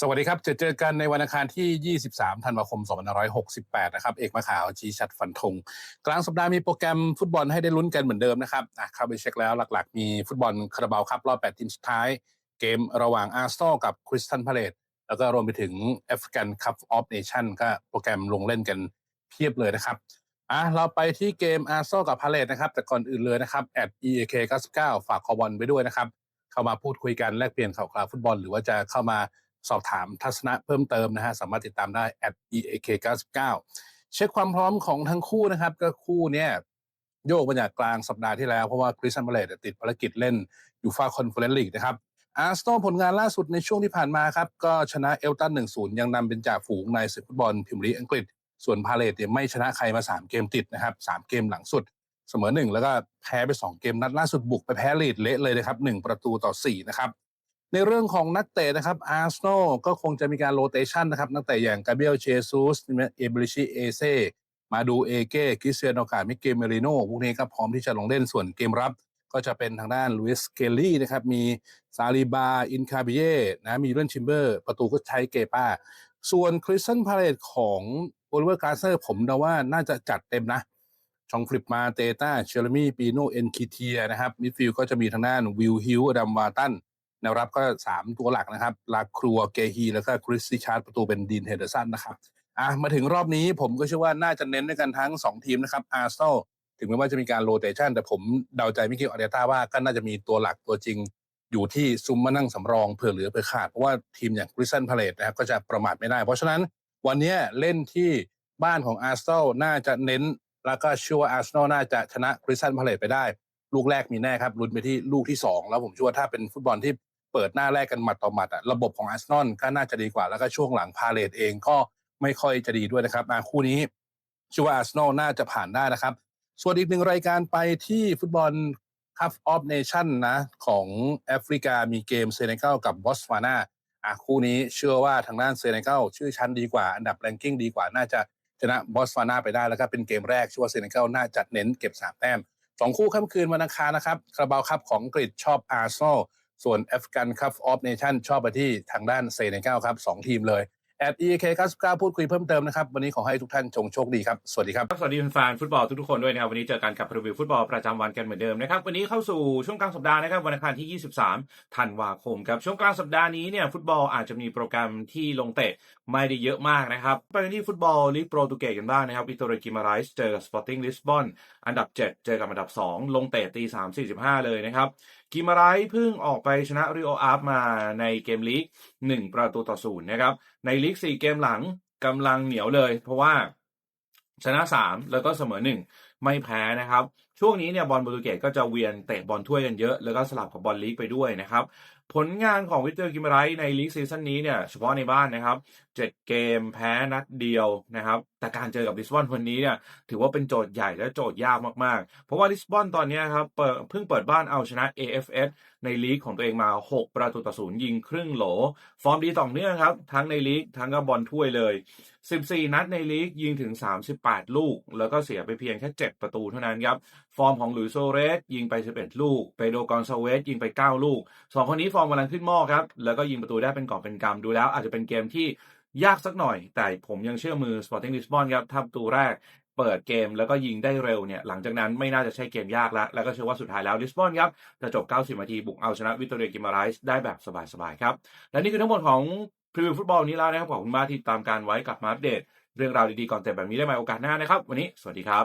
สวัสดีครับจะเจอกันในวันอังคารที่ 23 ธันวาคม 2568 นะครับ เอกมาขาวชี้ชัดฟันธงกลางสัปดาห์มีโปรแกรมฟุตบอลให้ได้ลุ้นกันเหมือนเดิมนะครับอะเข้าไปเช็คแล้วหลักๆ มีฟุตบอลคาราบาวครับ รอบ 8 ทีมสุดท้าย เกมระหว่างอาร์ซอลกับคริสตันพาเลตแล้วก็รวมไปถึงแอฟริกันคัพออฟเนชั่นก็โปรแกรมลงเล่นกันเพียบเลยนะครับอะเราไปที่เกมอาร์ซอลกับพาเลตนะครับ แต่ก่อนอื่นเลยนะครับแอด EAK 99ฝากคอบอลไปด้วยนะครับ เข้ามาพูดคุยกันแลกเปลี่ยนข่าวคราวฟุตบอล หรือว่าจะเข้ามา สอบถามทัศนะเพิ่มเติมนะฮะสามารถติดตามได้ at eak 99เช็คความพร้อมของทั้งคู่นะครับ ก็คู่เนี้ยโยกมาจากกลางสัปดาห์ที่แล้ว เพราะว่าคริสตันเบเลตติดภารกิจเล่นยูฟาคอนเฟอเรนซ์ลีกนะครับอาร์เซนอลผลงานล่าสุดในช่วงที่ผ่านมาครับ ก็ชนะเอลตัน 1-0 ยังนำเป็นจ่าฝูงในศึกฟุตบอลพรีเมียร์ลีอังกฤษ ส่วนพาเลตเนี่ยไม่ชนะใครมา 3 เกมติดนะครับ 3 เกมหลังสุด เสมอหนึ่งแล้วก็แพ้ไป 2 เกมนัดล่าสุดบุกไปแพ้ลีดเละเลยนะครับ 1 ประตูต่อ 4 นะครับ ในเรื่องของนักเตะนะครับอาร์เซนอลก็คงจะมีการโรเตชันนะครับ นักเตะอย่างกาเบรียลเชซูสเอเบริชิเอเซมาดูเอเก้คิเตียโนกามิเกเมริโนพวกนี้ก็พร้อมที่จะลงเล่นส่วนเกมรับ ก็จะเป็นทางด้านลุยส์เคลลี่นะครับ มีซาลิบา อินคาบิเย่นะมีเรนชิมเบอร์ ประตูก็ใช้เกป้า ส่วนคริสตันพาเลตของโอลิเวอร์กาเซอร์ผมเดาว่าน่าจะจัดเต็มนะชองฟลิปมาเตต้าเชลมี่ปีโนเอ็นคิเทียนะครับมิดฟิลด์ก็จะมีทางด้านวิลฮิวอดัมวาตัน แนวรับก็ 3 ตัวหลักนะครับ ลาครัวเกฮีแล้วก็คริสติชาร์ดประตูเป็นดีนเฮเดอร์สันนะครับอะมาถึงรอบนี้ผมก็เชื่อว่าน่าจะเน้นด้วยกันทั้ง 2 ทีมนะครับอาร์เซนอลถึงแม้ว่าจะมีการโรเตชันแต่ผมเดาใจมิเกลอาร์เดต้าว่าก็น่าจะมีตัวหลักตัวจริง อยู่ที่ซุมมานั่งสำรองเผื่อเหลือเผื่อขาดเพราะว่าทีมอย่างคริสตันพาเลตนะครับก็จะประมาทไม่ได้ เพราะฉะนั้นวันนี้เล่นที่บ้านของอาร์เซนอลน่าจะเน้นแล้วก็เชื่อว่าอาร์เซนอลน่าจะชนะคริสตันพาเลตไปได้ ลูกแรกมีแน่ครับลุ้นไปที่ลูกที่ 2 แล้วผมเชื่อว่าถ้าเป็นฟุตบอลที่เปิดหน้าแรกกันหมัดต่อหมัดอะระบบของอาร์เซนอลก็น่าจะดีกว่าแล้วก็ช่วงหลังพาเลตเองก็ไม่ค่อยจะดีด้วยนะครับมาคู่นี้เชื่อว่าอาร์เซนอลน่าจะผ่านได้นะครับ ส่วนอีกหนึ่งรายการไปที่ฟุตบอลคัพออฟเนชั่นนะของแอฟริกามีเกมเซเนกัลกับบอสวานาอะคู่นี้เชื่อว่าทางด้านเซเนกัลชื่อชั้นดีกว่า อันดับแรงกิ้งดีกว่าน่าจะชนะบอสวานาไปได้แล้วก็เป็นเกมแรกเชื่อว่าเซเนกัลน่าจะเน้นเก็บ3แต้ม สองคู่ค่ำคืนวันอังคารนะครับคาราบาวคับของอังกฤษชอบอาร์เซนอลส่วนแอฟกันคัพออฟเนชั่นชอบไปที่ทางด้านเซเนกัลครับสองทีมเลย แอด EK 99พูดคุยเพิ่มเติมนะครับ วันนี้ขอให้ทุกท่านจงโชคดีครับ สวัสดีครับ สวัสดีแฟนฟุตบอลทุกๆคนด้วยนะครับ วันนี้เจอกันกับรีวิวฟุตบอลประจำวันกันเหมือนเดิมนะครับ วันนี้เข้าสู่ช่วงกลางสัปดาห์นะครับ วันอังคารที่ 23 ธันวาคมครับ ช่วงกลางสัปดาห์นี้เนี่ยฟุตบอลอาจจะมีโปรแกรมที่ลงเตะไม่ได้เยอะมากนะครับไปที่ฟุตบอลลีกโปรตุเกสกันบ้างนะครับวิตอเรกิมาไรส์เจอกับสปอร์ติ้งลิสบอนอันดับ 7 เจอกับอันดับ 2 ลงเตะตี3 45 เลยนะครับกิมาไรส์เพิ่งออกไปชนะริโออาร์มาในเกมลีก1 ประตูต่อศูนย์นะครับ ในลีก 4 เกมหลังกำลังเหนียวเลย เพราะว่าชนะ 3 แล้วก็เสมอ 1ไม่แพ้นะครับ ช่วงนี้เนี่ยบอลโปรตุเกสก็จะเวียนเตะบอลถ้วยกันเยอะ แล้วก็สลับกับบอลลีกไปด้วยนะครับ ผลงานของวิเตอร์กิมไรในลีกซีซั่นนี้เนี่ยเฉพาะในบ้านนะครับ 7 เกมแพ้นัดเดียวนะครับแต่การเจอกับลิสบอนวันนี้เนี่ยถือว่าเป็นโจทย์ใหญ่และโจทย์ยากมากๆ เพราะว่าลิสบอนตอนนี้ครับเปิดเพิ่งเปิดบ้านเอาชนะ AFS ในลีกของตัวเองมา 6 ประตูต่อศูนย์ยิงครึ่งโหล ฟอร์มดีต่อเนื่องครับ ทั้งในลีกทั้งกับบอลถ้วยเลย 14 นัดในลีกยิงถึง 38 ลูก แล้วก็เสียไปเพียงแค่7 ประตูเท่านั้นครับ ฟอร์มของหลุยโซเรสยิงไป 11 ลูก เปโดกอนซาเวสยิงไป 9 ลูกสองคนนี้ฟอร์มกำลังขึ้นหม้อครับ แล้วก็ยิงประตูได้เป็นกอบเป็นกำดูแล้วอาจจะเป็นเกมที่ยากสักหน่อย แต่ผมยังเชื่อมือ Sporting Lisbon ครับถ้าประตูแรกเปิดเกมแล้วก็ยิงได้เร็วเนี่ยหลังจากนั้นไม่น่าจะใช่เกมยากแล้วแล้วก็เชื่อว่าสุดท้ายแล้วลิสบอนครับจะจบ 90 นาทีบุกเอาชนะวิตอเรกิมาไรส์ได้แบบสบายๆครับและนี่คือทั้งหมดของพรีวิวฟุตบอลนี้แล้วนะครับขอบคุณมากที่ตามการไว้กลับมาอัปเดต เรื่องราวดีๆก่อนแต่แบบนี้ได้ใหม่โอกาสหน้านะครับ วันนี้สวัสดีครับ